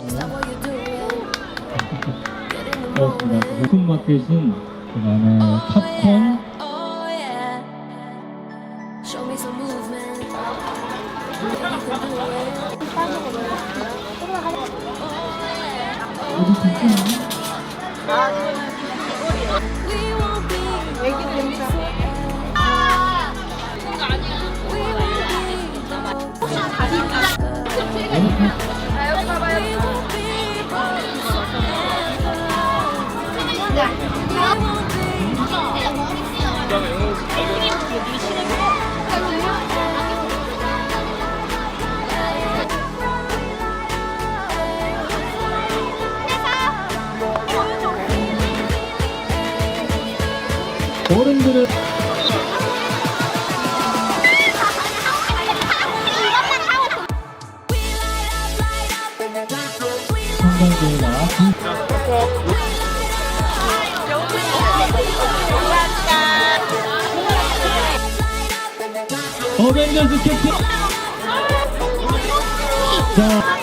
그렇습니다. 묶음 마켓은 그다음에 팝콘 아, 아니 어른들은 관광객이나 어벤져스 캡틴 자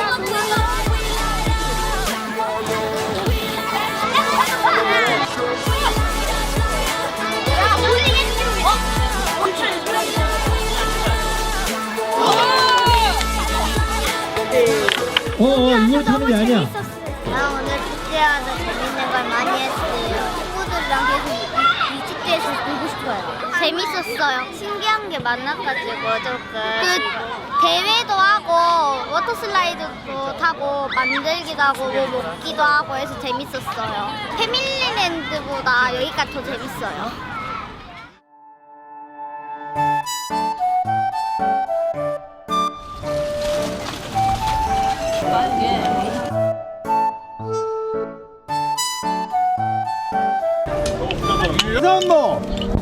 어, 어, 이걸 타는 게 아니야. 나 오늘 축제 와서 재밌는 걸 많이 했어요. 재밌었어요. 신기한 게 많아가지고 조금. 그 대회도 하고 워터 슬라이드도 타고 만들기도 하고 뭐 먹기도 하고 해서 재밌었어요. 패밀리랜드보다 여기가 더 재밌어요.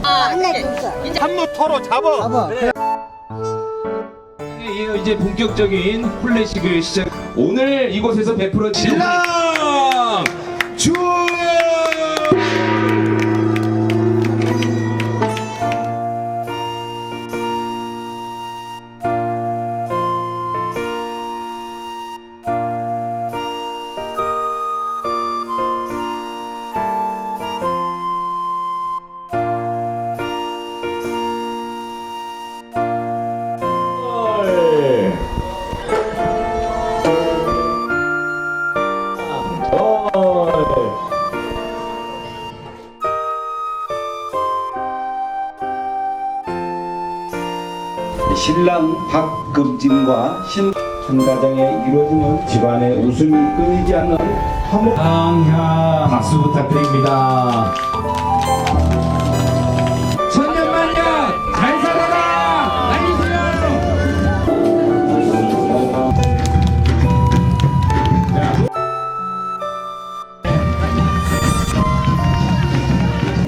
산모 네, 산모터로 잡아. 예, 이제 본격적인 플래식을 시작. 오늘 이곳에서 베풀어 신랑 주. 신랑 박금진과 신 한가정에 이루어지는 집안의 웃음이 끊이지 않는 화목 강향 박수 부탁드립니다. 천년만년 잘 살아라 날리세요.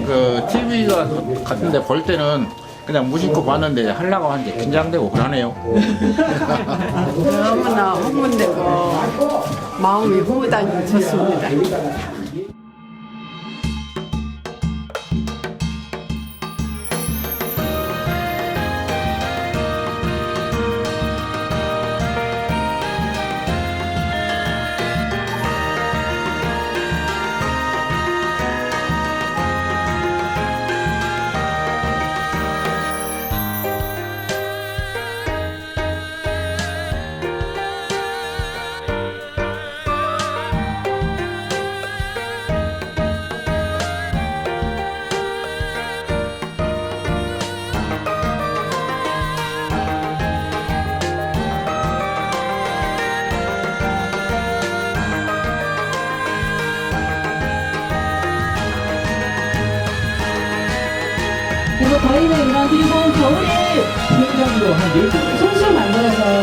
그 TV가 같은데 볼 때는 그냥 무심코 봤는데 하려고 하는데 긴장되고 그러네요. 너무나 흥분되고 마음이 후다니 좋습니다. 저희는 이런 그리고 겨울에 현장으로 한 12개 손수 만들어서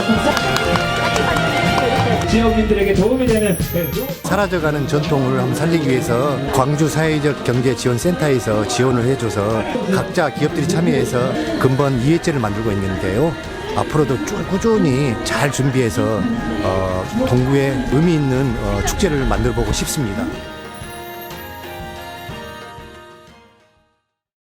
그 지역민들에게 도움이 되는 네, 사라져가는 전통을 한번 살리기 위해서 광주 사회적 경제 지원 센터에서 지원을 해줘서 각자 기업들이 참여해서 근본 이해제를 만들고 있는데요. 앞으로도 쭉 꾸준히 잘 준비해서 어, 동구에 의미 있는 어, 축제를 만들어 보고 싶습니다.